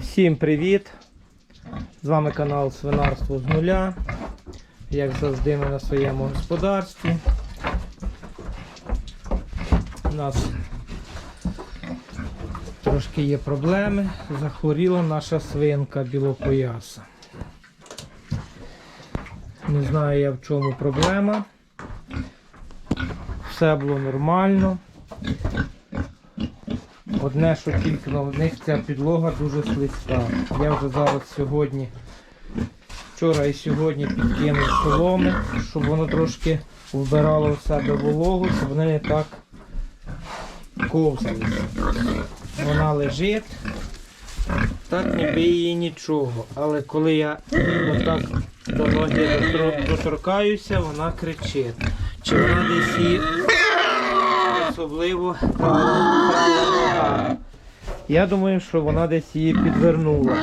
Всім привіт! З вами канал Свинарство з нуля. Як завжди, ми на своєму господарстві. У нас трошки є проблеми. Захворіла наша свинка білопояса. Не знаю я в чому проблема. Все було нормально. Одне, що тільки на них ця підлога дуже слизька. Я вже зараз сьогодні, вчора і сьогодні підкинув соломи, щоб воно трошки вбирало в себе вологу, щоб вони не так ковзалися. Вона лежить, так ніби її нічого. Але коли я отак до ноги доторкаюся, вона кричить. Чи вона десь її особливо. Я думаю, що вона десь її підвернула.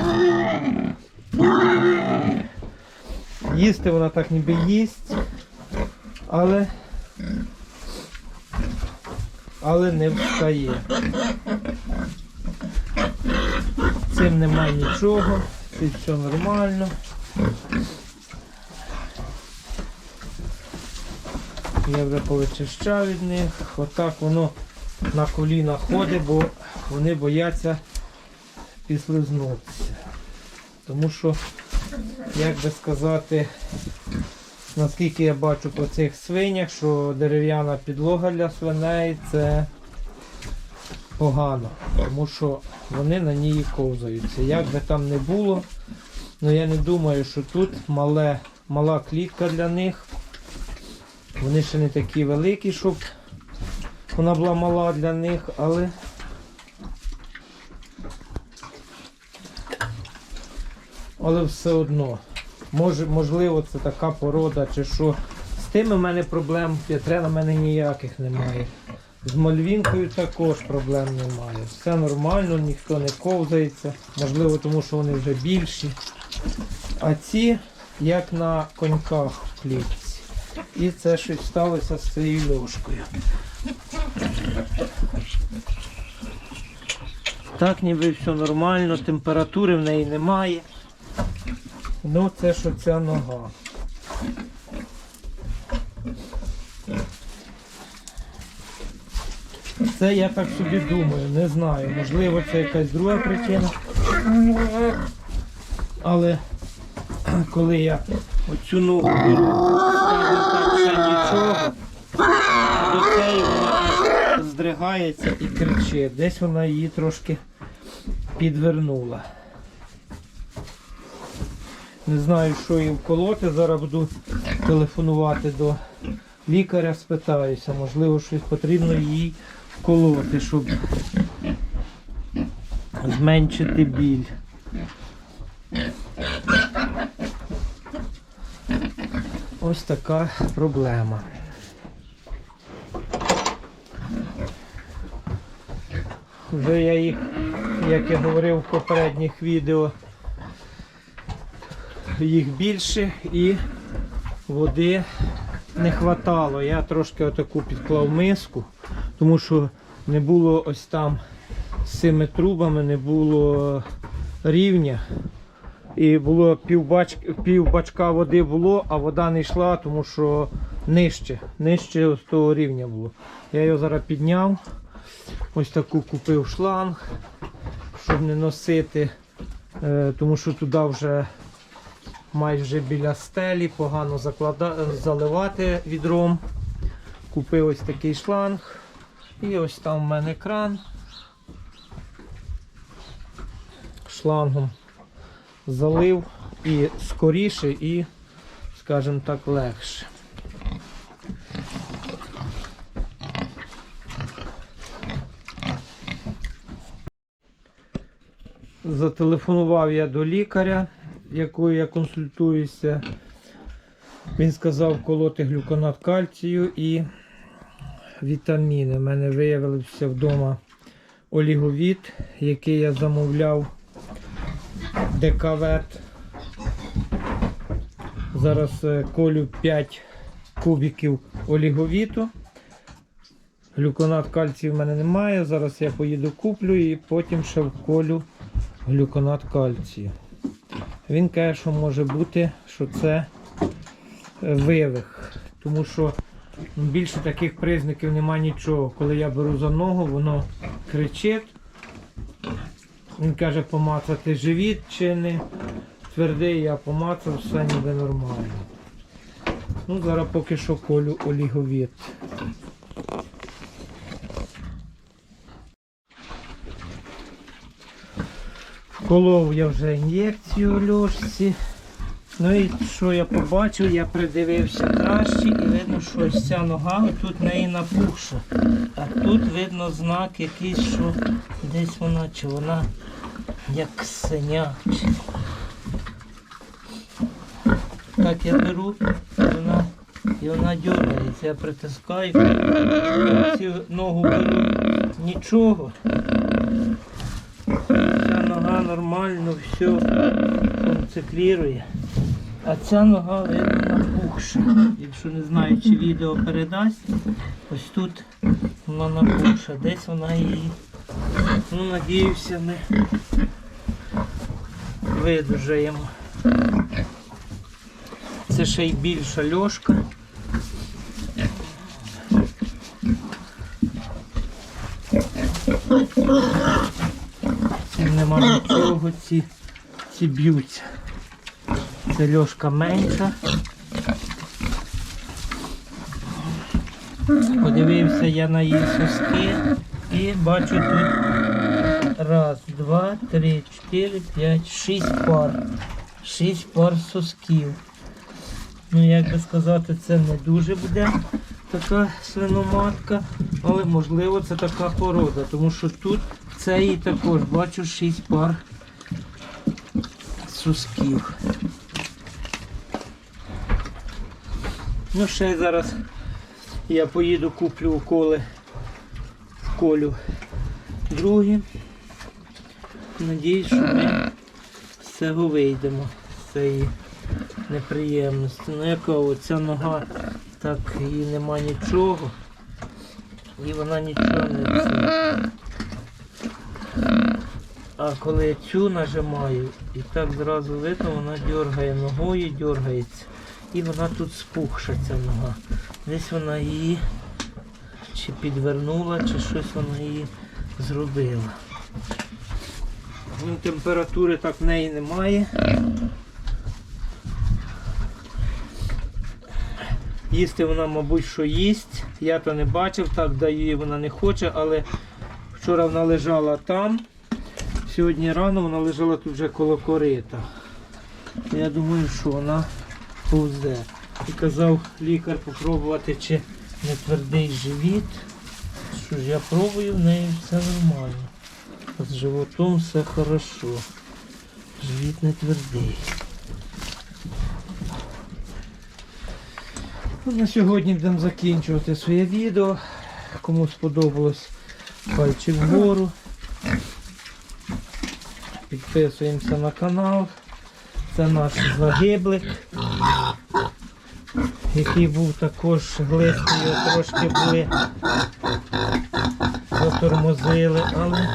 Їсти вона так ніби їсть, але, але не встає. Цим немає нічого, все нормально. Я вже повичищав від них. Отак воно на коліна ходить, бо вони бояться післизнутися. Тому що, як би сказати, наскільки я бачу по цих свинях, що дерев'яна підлога для свиней це погано, тому що вони на ній ковзаються. Як би там не було, ну я не думаю, що тут мале, мала клітка для них. Вони ще не такі великі, щоб вона була мала для них, але але все одно. Може, можливо, це така порода чи що. З тими в мене проблем, п'ятрена в мене ніяких немає. З мальвінкою також проблем немає. Все нормально, ніхто не ковзається. Можливо, тому що вони вже більші. А ці як на коньках в клітці. І це щось сталося з цією ложкою. Так ніби все нормально, температури в неї немає. Ну це що ця нога. Це я так собі думаю, не знаю. Можливо, це якась друга причина. Але коли я оцю ногу беру, скажімо так, нічого, а до цієї здригається і кричить. Десь вона її трошки підвернула. Не знаю, що їй вколоти. Зараз буду телефонувати до лікаря, спитаюся, можливо, щось потрібно їй вколоти, щоб зменшити біль. Ось така проблема. Вже я їх, як я говорив в попередніх відео, їх більше і води не хватало. Я трошки отаку підклав миску, тому що не було ось там з цими трубами, не було рівня. І було пів, бач, пів бачка води було, а вода не йшла, тому що нижче, нижче ось того рівня було. Я його зараз підняв. Ось таку купив шланг, щоб не носити, е, тому що туди вже майже біля стелі, погано заклада... заливати відром. Купив ось такий шланг. І ось там в мене кран. Шлангом залив і скоріше, і, скажімо так, легше. Зателефонував я до лікаря, якою я консультуюся. Він сказав колоти глюконат кальцію і вітаміни. У мене виявився вдома оліговіт, який я замовляв декавет. Зараз е, колю 5 кубиків оліговіту. Глюконат кальцію в мене немає. Зараз я поїду куплю і потім ще вколю глюконат кальцію. Він каже, що може бути, що це е, вивих. Тому що більше таких признаків немає нічого. Коли я беру за ногу, воно кричить. Він каже, помацати живіт чи не твердий, я помацав, все ніби нормально. Ну, зараз поки що колю оліговіт. Вколов я вже ін'єкцію льошці. Ну і що я побачив, я придивився краще і видно, що ось ця нога тут неї напухша. А тут видно знак якийсь, що десь вона, чи вона як синя. Чи... Так я беру, вона, і вона дергається. Я притискаю, цю ногу беру, нічого. Ця нога нормально все функціонує. А ця нога видно напухша. Якщо не знаю, чи відео передасть, ось тут вона напухша. Десь вона її. Ну, надіюся, ми видужаємо. Це ще й більша льошка. Нема нічого, ці, ці б'ються. Це льошка менша. Подивився я на її соски і бачу тут раз, два, три, чотири, п'ять, шість пар. Шість пар сосків. Ну, як би сказати, це не дуже буде така свиноматка, але можливо це така порода, тому що тут в цій також бачу шість пар сосків. Ну, ще зараз я поїду, куплю уколи колю другі. Надіюсь, що ми з цього вийдемо, з цієї неприємності. Ну яка оця нога, так її нема нічого. І вона нічого не це. А коли я цю нажимаю, і так зразу видно, вона дергає ногою, дергається. І вона тут спухша ця нога. Десь вона її чи підвернула, чи щось вона її зробила. Ну, температури так в неї немає. Їсти вона, мабуть, що їсть. Я то не бачив, так даю їй вона не хоче, але вчора вона лежала там. Сьогодні рано вона лежала тут вже коло корита. Я думаю, що вона повзе. І казав лікар попробувати, чи не твердий живіт. Що ж я пробую, в неї все нормально. З животом все хорошо. Живіт не твердий. Ну, На сьогодні будемо закінчувати своє відео. Кому сподобалось пальчик вгору. Підписуємося на канал. Це наш загиблик, який був також глистий, його трошки були затормозили, але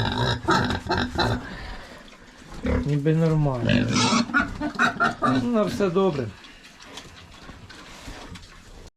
ніби нормально. Ну, на все добре.